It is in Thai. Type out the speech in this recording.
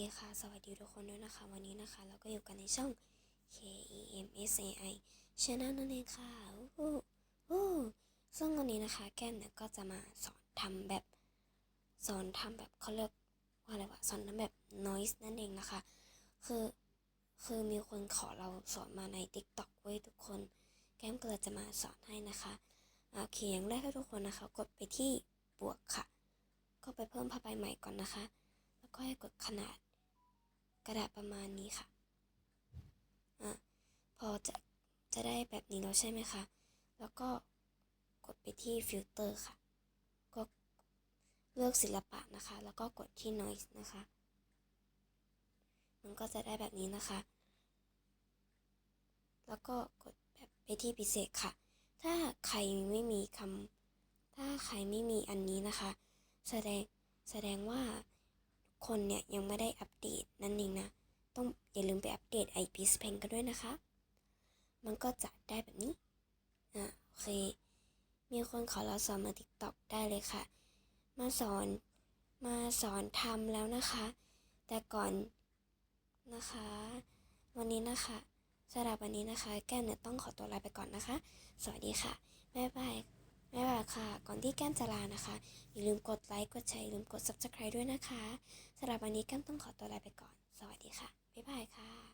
ดีค่ะ สวัสดีทุกคนด้วยนะคะ วันนี้นะคะ เราก็อยู่กันในช่อง K E M S A I Channel นั่นเองค่ะอู้หูอู้ซึ่งวันนี้นะคะ แก้มเนี่ยก็จะมาสอนทำแบบ สอนทำแบบเขาเรียกว่าอะไรวะ สอนทำแบบ noise นั่นเองนะคะ คือ คือมีคนขอเราสอนมาใน TikTok ไว้ยทุกคน แก้มก็เลยจะมาสอนให้นะคะ โอเค อย่างแรกให้ทุกคนนะคะ กดไปที่บวกค่ะ ก็ไปเพิ่มผ้าใบใหม่ก่อนนะคะแล้วก็ให้กดขนาด กระดาษประมาณนี้ค่ะอะพอจะจะได้แบบนี้แล้วใช่ไหมคะ แล้วก็กดไปที่ฟิลเตอร์ค่ะ ก็เลือกศิลปะนะคะ แล้วก็กดที่ noise นะคะ มันก็จะได้แบบนี้นะคะ แล้วก็กดแบบไปที่พิเศษค่ะ ถ้าใครไม่มีคำถ้าใครไม่มีอันนี้นะคะ แสดงแสดงว่า คนเนี่ยยังไม่ได้อัปเดตนั่นเองนะ ต้องอย่าลืมไปอัปเดต IP Pen กันด้วยนะคะ มันก็จะได้แบบนี้ อะโอเค มีคนขอเราสอนมา TikTok ได้เลยค่ะ มาสอนมาสอนทำแล้วนะคะ แต่ก่อนนะคะ วันนี้นะคะสำหรับวันนี้นะคะ แก้มเนี่ยต้องขอตัวลาไปก่อนนะคะ สวัสดีค่ะ บ๊ายบาย บ๊ายบายค่ะ ก่อนที่แก้มจะลานะคะ อย่าลืมกดไลค์ กดแชร์ อย่าลืมกด subscribe ด้วยนะคะ สำหรับวันนี้ก้มต้องขอตัวลาไปก่อน สวัสดีค่ะ บ๊ายบายค่ะ